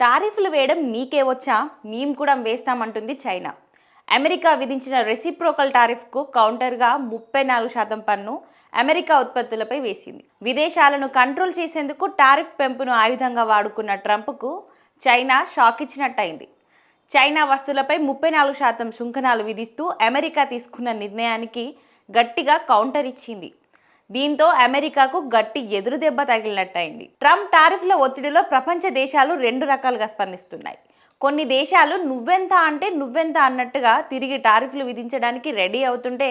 టారిఫ్లు వేయడం నీకే వచ్చా? మేము కూడా వేస్తామంటుంది చైనా. అమెరికా విధించిన రెసిప్రోకల్ టారిఫ్కు కౌంటర్గా ముప్పై నాలుగు శాతం పన్ను అమెరికా ఉత్పత్తులపై వేసింది. విదేశాలను కంట్రోల్ చేసేందుకు టారిఫ్ పెంపును ఆయుధంగా వాడుకున్న ట్రంప్కు చైనా షాక్ ఇచ్చినట్టయింది చైనా వస్తువులపై ముప్పై నాలుగు శాతం సుంకనాలు విధిస్తూ అమెరికా తీసుకున్న నిర్ణయానికి గట్టిగా కౌంటర్ ఇచ్చింది. దీంతో అమెరికాకు గట్టి ఎదురు దెబ్బ తగిలినట్టయింది. ట్రంప్ టారిఫ్ల ఒత్తిడిలో ప్రపంచ దేశాలు రెండు రకాలుగా స్పందిస్తున్నాయి. కొన్ని దేశాలు నువ్వెంత అంటే నువ్వెంత అన్నట్టుగా తిరిగి టారిఫ్లు విధించడానికి రెడీ అవుతుంటే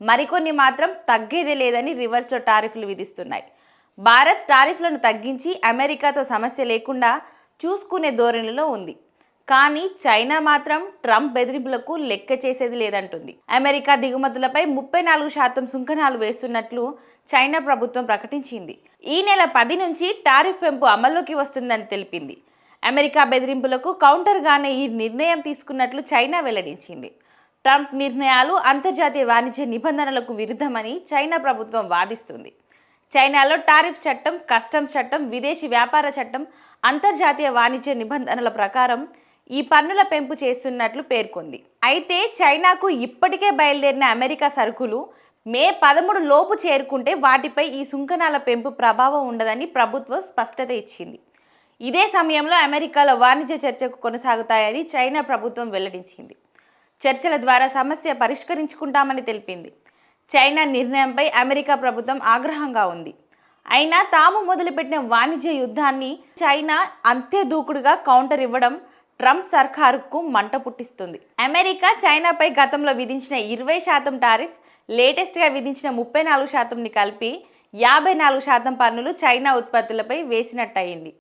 మరికొన్ని మాత్రం తగ్గేదే లేదని రివర్స్లో టారిఫ్లు విధిస్తున్నాయి. భారత్ టారిఫ్లను తగ్గించి అమెరికాతో సమస్య లేకుండా చూసుకునే ధోరణిలో ఉంది. కానీ చైనా మాత్రం ట్రంప్ బెదిరింపులకు లెక్క చేసేది లేదంటుంది. అమెరికా దిగుమతులపై ముప్పై నాలుగు శాతం సుంకనాలు వేస్తున్నట్లు చైనా ప్రభుత్వం ప్రకటించింది. ఈ నెల పది నుంచి టారిఫ్ పెంపు అమల్లోకి వస్తుందని తెలిపింది. అమెరికా బెదిరింపులకు కౌంటర్గానే ఈ నిర్ణయం తీసుకున్నట్లు చైనా వెల్లడించింది. ట్రంప్ నిర్ణయాలు అంతర్జాతీయ వాణిజ్య నిబంధనలకు విరుద్ధమని చైనా ప్రభుత్వం వాదిస్తుంది. చైనాలో టారిఫ్ చట్టం కస్టమ్స్ చట్టం విదేశీ వ్యాపార చట్టం అంతర్జాతీయ వాణిజ్య నిబంధనల ప్రకారం ఈ పన్నుల పెంపు చేస్తున్నట్లు పేర్కొంది. అయితే చైనాకు ఇప్పటికే బయలుదేరిన అమెరికా సరుకులు మే పదమూడు లోపు చేరుకుంటే వాటిపై ఈ సుంకనాల పెంపు ప్రభావం ఉండదని ప్రభుత్వం స్పష్టత ఇచ్చింది. ఇదే సమయంలో అమెరికాలో వాణిజ్య చర్చకు కొనసాగుతాయని చైనా ప్రభుత్వం వెల్లడించింది. చర్చల ద్వారా సమస్య పరిష్కరించుకుంటామని తెలిపింది. చైనా నిర్ణయంపై అమెరికా ప్రభుత్వం ఆగ్రహంగా ఉంది. అయినా తాము మొదలుపెట్టిన వాణిజ్య యుద్ధాన్ని చైనా అంతే దూకుడుగా కౌంటర్ ఇవ్వడం ట్రంప్ సర్కారుకు మంట పుట్టిస్తుంది. అమెరికా చైనాపై గతంలో విధించిన ఇరవై శాతం టారిఫ్ లేటెస్ట్గా విధించిన ముప్పై నాలుగు శాతంని కలిపి యాభై నాలుగు శాతం పన్నులు చైనా ఉత్పత్తులపై వేసినట్టయింది.